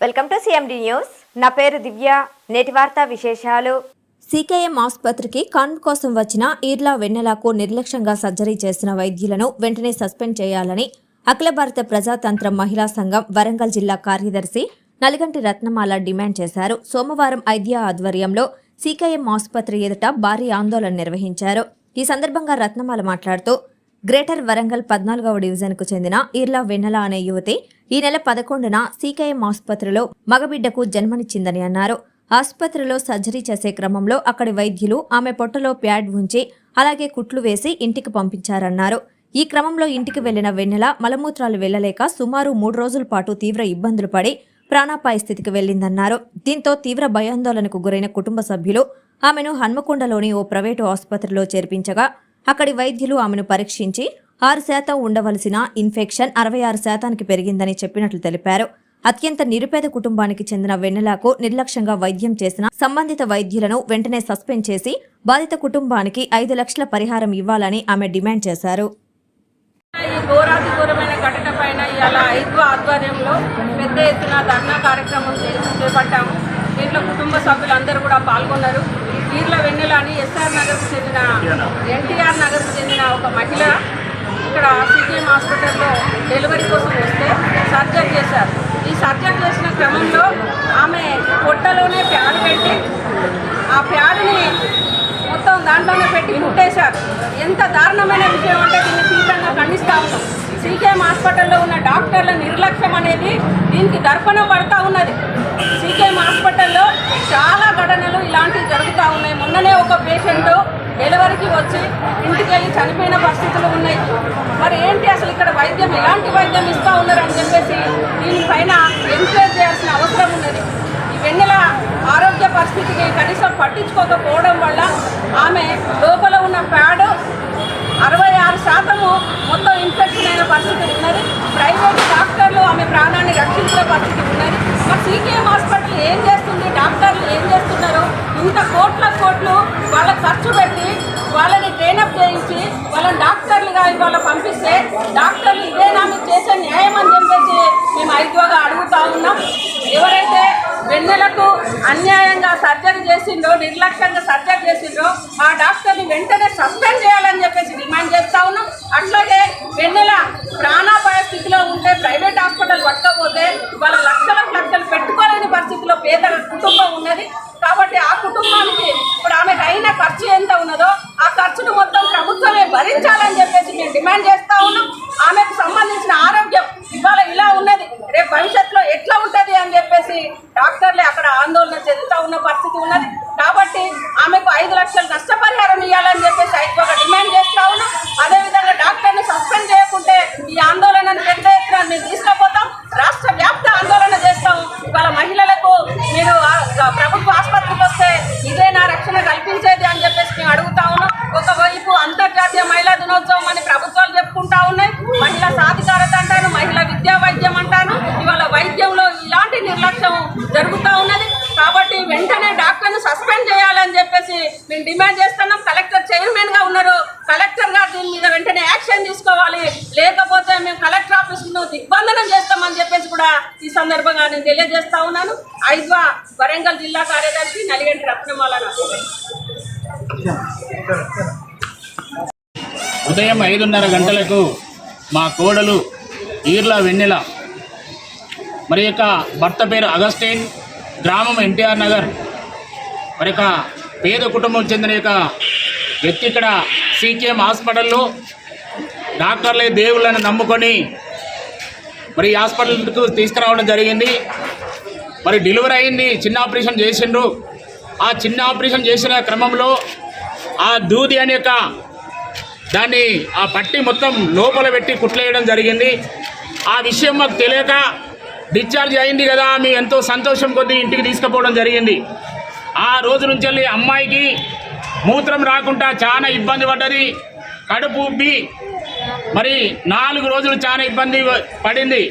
Welcome to CMD news నా పేరు దివ్య. నేటి వార్తా విశేషాలు. సీకేఎం ఆసుపత్రికి కన్ను కోసం వచ్చిన ఈర్లా వెన్నెలకు నిర్లక్ష్యంగా సర్జరీ చేసిన వైద్యులను వెంటనే సస్పెండ్ చేయాలని అఖిల భారత ప్రజాతంత్ర మహిళా సంఘం వరంగల్ జిల్లా కార్యదర్శి నలిగంటి రత్నమాల డిమాండ్ చేశారు. సోమవారం ఐద్యా ఆధ్వర్యంలో సీకేఎం ఆసుపత్రి ఎదుట భారీ ఆందోళన నిర్వహించారు. ఈ సందర్భంగా రత్నమాల మాట్లాడుతూ గ్రేటర్ వరంగల్ పద్నాలుగవ డివిజన్కు చెందిన ఈర్లా వెన్నెల అనే యువతి ఈ నెల పదకొండున సీకేఎం ఆసుపత్రిలో మగబిడ్డకు జన్మనిచ్చిందని అన్నారు. ఆసుపత్రిలో సర్జరీ చేసే క్రమంలో అక్కడి వైద్యులు ఆమె పొట్టలో ప్యాడ్ ఉంచి అలాగే కుట్లు వేసి ఇంటికి పంపించారన్నారు. ఈ క్రమంలో ఇంటికి వెళ్ళిన వెన్నెల మలమూత్రాలు వెళ్ళలేక సుమారు మూడు రోజుల పాటు తీవ్ర ఇబ్బందులు పడి ప్రాణాపాయ స్థితికి వెళ్ళిందన్నారు దీంతో తీవ్ర భయాందోళనకు గురైన కుటుంబ సభ్యులు ఆమెను హన్మకొండలోని ఓ ప్రైవేటు ఆసుపత్రిలో చేర్పించగా అక్కడి వైద్యులు ఆమెను పరీక్షించి ఆరు శాతం ఉండవలసిన ఇన్ఫెక్షన్ అరవై ఆరు శాతానికి పెరిగిందని చెప్పినట్లు తెలిపారు. అత్యంత నిరుపేద కుటుంబానికి చెందిన వెన్నెలకు నిర్లక్ష్యంగా వైద్యం చేసిన సంబంధిత వైద్యులను వెంటనే సస్పెండ్ చేసి బాధిత కుటుంబానికి ఐదు లక్షల పరిహారం ఇవ్వాలని ఆమె డిమాండ్ చేశారు. ఘటన పైన ఇవాళ ఐదు ఆధ్వర్యంలో పెద్ద ఎత్తున ధర్నా కార్యక్రమం చేపట్టాము. ఇంట్లో కుటుంబ సభ్యులు అందరూ కూడా పాల్గొన్నారు. వీర్ల వెన్నెల అని ఎస్ఆర్ నగర్కు చెందిన ఎన్టీఆర్ నగర్కు చెందిన ఒక మహిళ ఇక్కడ సిజిఎం హాస్పిటల్లో డెలివరీ కోసం వస్తే సర్జరీ చేశారు. ఈ సర్జరీ చేసిన క్రమంలో ఆమె పొట్టలోనే ప్యాడ్ పెట్టి ఆ ప్యాడ్ని మొత్తం దాంట్లోనే పెట్టి ముట్టేశారు. ఎంత దారుణమైన విషయం అంటే దీన్ని తీవ్రంగా ఖండిస్తా ఉన్నాం. సీకేఎం హాస్పిటల్లో ఉన్న డాక్టర్ల నిర్లక్ష్యం అనేది దీనికి దర్పణం పడతా ఉన్నది. సీకేఎం హాస్పిటల్లో చాలా ఘటనలు ఇలాంటివి జరుగుతూ ఉన్నాయి. మొన్ననే ఒక పేషెంట్ డెలివరీకి వచ్చి ఇంటికి వెళ్ళి చనిపోయిన పరిస్థితులు ఉన్నాయి. మరి ఏంటి అసలు ఇక్కడ వైద్యం? ఎలాంటి వైద్యం ఇస్తూ ఉన్నారు అని చెప్పేసి దీనిపైన ఎంక్వైరీ చేయాల్సిన అవసరం ఉన్నది. ఈ వెన్నెల ఆరోగ్య పరిస్థితికి కనీసం పట్టించుకోకపోవడం వల్ల ఆమె లోపల ఉన్న ప్యాడ్ హాస్పిటల్లో ఇన్ఫెక్షన్ అయిన పరిస్థితి ఉన్నది. ప్రైవేట్ డాక్టర్లు ఆమె ప్రాణాన్ని రక్షించిన పరిస్థితి ఉన్నది. మరి సీకేఎం హాస్పిటల్ ఏం చేస్తుంది? డాక్టర్లు ఏం చేస్తున్నారు? ఇంత కోట్ల కోట్లు వాళ్ళ ఖర్చు పెట్టి వాళ్ళని ట్రైనప్ చేయించి వాళ్ళని డాక్టర్లుగా ఇవాళ పంపిస్తే డాక్టర్లు ఇదేనా మీకు చేసే న్యాయం అని చెప్పేసి మేము ఐదుగా అడుగుతా ఉన్నాం. ఎవరైతే వెన్నెలకు అన్యాయంగా సర్జరీ చేసిండ్రో నిర్లక్ష్యంగా సర్జరీ చేసిండ్రో పెంచాలని చెప్పేసి మేము డిమాండ్ చేస్తా ఉన్నాం. ఆమెకు సంబంధించిన ఆరోగ్యం ఇవాళ ఇలా ఉన్నది. రేపు భవిష్యత్తులో ఎట్లా ఉంటుంది అని చెప్పేసి డాక్టర్లే అక్కడ ఆందోళన చెందుతూ ఉన్న పరిస్థితి ఉన్నది. కాబట్టి ఆమెకు ఐదు లక్షలు నష్టపరిహారం ఇవ్వాలని చెప్పి మేము డిమాండ్ చేస్తున్నాం కలెక్టర్ చైర్మన్గా ఉన్నారు. కలెక్టర్ గారు దీని మీద వెంటనే యాక్షన్ తీసుకోవాలి. లేకపోతే మేము కలెక్టర్ ఆఫీస్ను దిగ్బంధనం చేస్తామని చెప్పేసి కూడా ఈ సందర్భంగా నేను తెలియజేస్తా ఉన్నాను. ఐద్వా వరంగల్ జిల్లా కార్యదర్శి నలిగంటి రత్నమాల ఉదయం ఐదున్నర గంటలకు మా కోడలు ఈర్ల వెన్నెల మరి యొక్క భర్త పేరు అగస్టైన్ గ్రామం ఎన్టీఆర్ నగర్ మరి యొక్క పేద కుటుంబం చెందిన యొక్క వ్యక్తి ఇక్కడ సీకేఎం హాస్పిటల్లో డాక్టర్లే దేవుళ్ళని నమ్ముకొని మరి హాస్పిటల్కు తీసుకురావడం జరిగింది. మరి డెలివరీ అయింది. చిన్న ఆపరేషన్ చేసిండ్రు. ఆ చిన్న ఆపరేషన్ చేసిన క్రమంలో ఆ దూది అనే యొక్క దాన్ని ఆ పట్టి మొత్తం లోపల పెట్టి కుట్లేయడం జరిగింది. ఆ విషయం మాకు తెలియక డిశ్చార్జ్ అయింది కదా. మేము ఎంతో సంతోషం కొద్దీ ఇంటికి తీసుకుపోవడం జరిగింది. ఆ రోజు నుంచి వెళ్ళి అమ్మాయికి మూత్రం రాకుండా చాలా ఇబ్బంది పడ్డది. కడుపు ఉబ్బి మరి నాలుగు రోజులు చాలా ఇబ్బంది పడింది.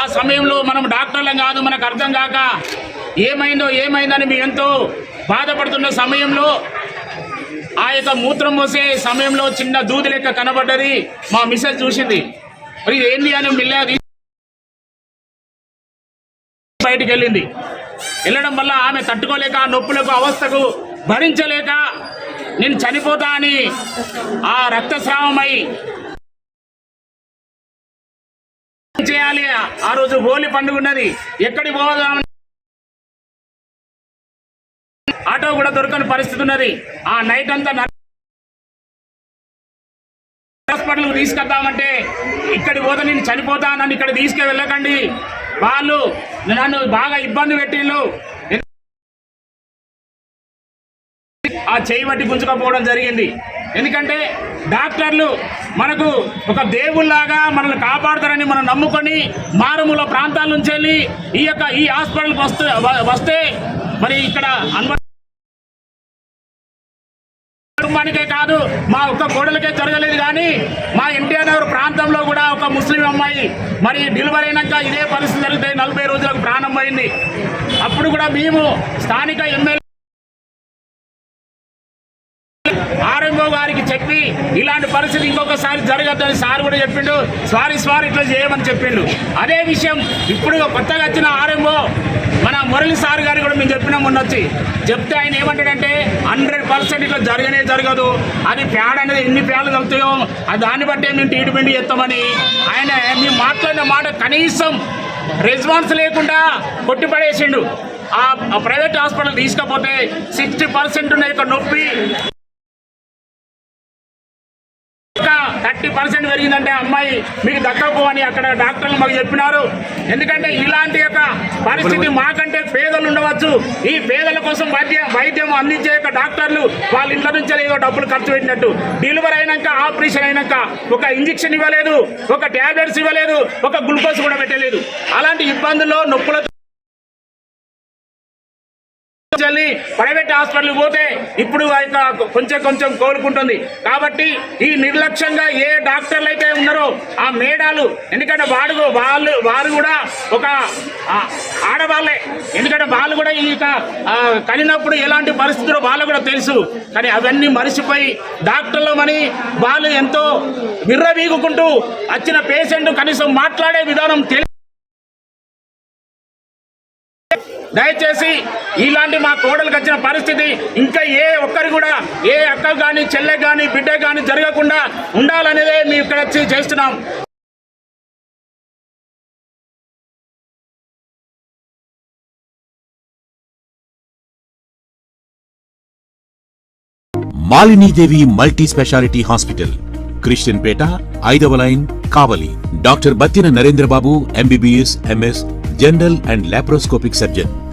ఆ సమయంలో మనం డాక్టర్లం కాదు మనకు అర్థం కాక ఏమైందో ఏమైందని మేము ఎంతో బాధపడుతున్న సమయంలో ఆ యొక్క మూత్రం పోసే సమయంలో చిన్న దూది లెక్క కనబడ్డది. మా మిసెస్ చూసింది. మరి ఇది ఏంది అని మిల్లా బయటికి వెళ్ళింది. వెళ్ళడం వల్ల ఆమె తట్టుకోలేక నొప్పులకు అవస్థకు భరించలేక నేను చనిపోతా అని ఆ రక్తస్రావమై చేయాలి. ఆ రోజు హోలీ పండుగ ఉన్నది. ఎక్కడికి పోదాం? ఆటో కూడా దొరకని పరిస్థితి ఉన్నది. ఆ నైట్ అంతా హాస్పిటల్కి తీసుకెళ్తామంటే ఇక్కడికి పోతే నేను చనిపోతానని ఇక్కడ తీసుకెళ్ళకండి. వాళ్ళు నన్ను బాగా ఇబ్బంది పెట్టిళ్ళు. ఆ చేయి బట్టి గుంజుకపోవడం జరిగింది. ఎందుకంటే డాక్టర్లు మనకు ఒక దేవుళ్ళాగా మనల్ని కాపాడతారని మనం నమ్ముకొని మారుమూల ప్రాంతాల నుంచి వెళ్ళి ఈ యొక్క ఈ హాస్పిటల్కి వస్తే వస్తే మరి ఇక్కడ అన్వ కుటుంబానికే కాదు మా ఒక్క గోడలకే జరగలేదు కానీ మా ప్రాంతంలో కూడా ఒక ముస్లిం అమ్మాయి మరి డెలివరీ అయినాక ఇదే పరిస్థితి జరిగితే నలభై రోజులకు ప్రాణం అప్పుడు కూడా మేము స్థానిక ఎమ్మెల్యే చెప్పి ఇలాంటి పరిస్థితి ఇంకొకసారి జరగద్దని సార్ కూడా చెప్పిండు. సారీ సారీ ఇట్లా చేయమని చెప్పిండు. అదే విషయం ఇప్పుడు కొత్తగా వచ్చిన ఆర్ఎంఓ మన మురళి సార్ గారు కూడా మేము చెప్పినాం వచ్చి. చెప్తే ఆయన ఏమంటాడంటే హండ్రెడ్ పర్సెంట్ ఇట్లా జరగనే జరగదు. అది ప్యాడ్ అనేది ఎన్ని ప్యాడ్లు తగ్గుతాయో అది దాన్ని బట్టే మేము ట్రీట్మెంట్ చేస్తామని. ఆయన మేము మాట్లాడిన మాట కనీసం రెస్పాన్స్ లేకుండా కొట్టిపడేసిండు. ఆ ఆ ప్రైవేట్ హాస్పిటల్ తీసుకపోతే సిక్స్టీ పర్సెంట్ ఉన్న యొక్క నొప్పి థర్టీ పర్సెంట్ పెరిగిందంటే అమ్మాయి మీకు దక్కకపోవని అక్కడ డాక్టర్లు మాకు చెప్పినారు. ఎందుకంటే ఇలాంటి యొక్క పరిస్థితి మాకంటే పేదలు ఉండవచ్చు. ఈ పేదల కోసం వైద్య వైద్యం అందించే యొక్క డాక్టర్లు వాళ్ళ ఇంట్లో నుంచి ఏదో డబ్బులు ఖర్చు పెట్టినట్టు. డెలివరీ అయినాక ఆపరేషన్ అయినాక ఒక ఇంజెక్షన్ ఇవ్వలేదు ఒక టాబ్లెట్స్ ఇవ్వలేదు ఒక గ్లూకోజ్ కూడా పెట్టలేదు. అలాంటి ఇబ్బందుల్లో నొప్పులతో ప్రైవేట్ హాస్పిటల్కి పోతే ఇప్పుడు కొంచెం కొంచెం కోలుకుంటుంది. కాబట్టి ఈ నిర్లక్ష్యంగా ఏ డాక్టర్లు అయితే ఉన్నారో ఆ మేడాలు ఎందుకంటే వాడు వాళ్ళు వారు కూడా ఒక ఆడవాళ్ళే. ఎందుకంటే వాళ్ళు కూడా ఈ యొక్క, కనినప్పుడు ఎలాంటి పరిస్థితులు వాళ్ళు కూడా తెలుసు. కానీ అవన్నీ మరిచిపోయి డాక్టర్లమని వాళ్ళు ఎంతో విర్రవీగుకుంటూ వచ్చిన పేషెంట్ కనీసం మాట్లాడే విధానం తెలి దయచేసి ఇలాంటి మా కోడలకు వచ్చిన పరిస్థితి ఇంకా ఏ ఒక్కరు కూడా ఏ అక్క కానీ చెల్లె కానీ బిడ్డ కానీ జరగకుండా ఉండాలనేదే మేము ఇక్కడ వచ్చి చేస్తున్నాం. Malinidevi multi speciality hospital Christian Peta ఐదవ line Kavali. Doctor Battina Narendrababu MBBS MS general and laparoscopic surgeon.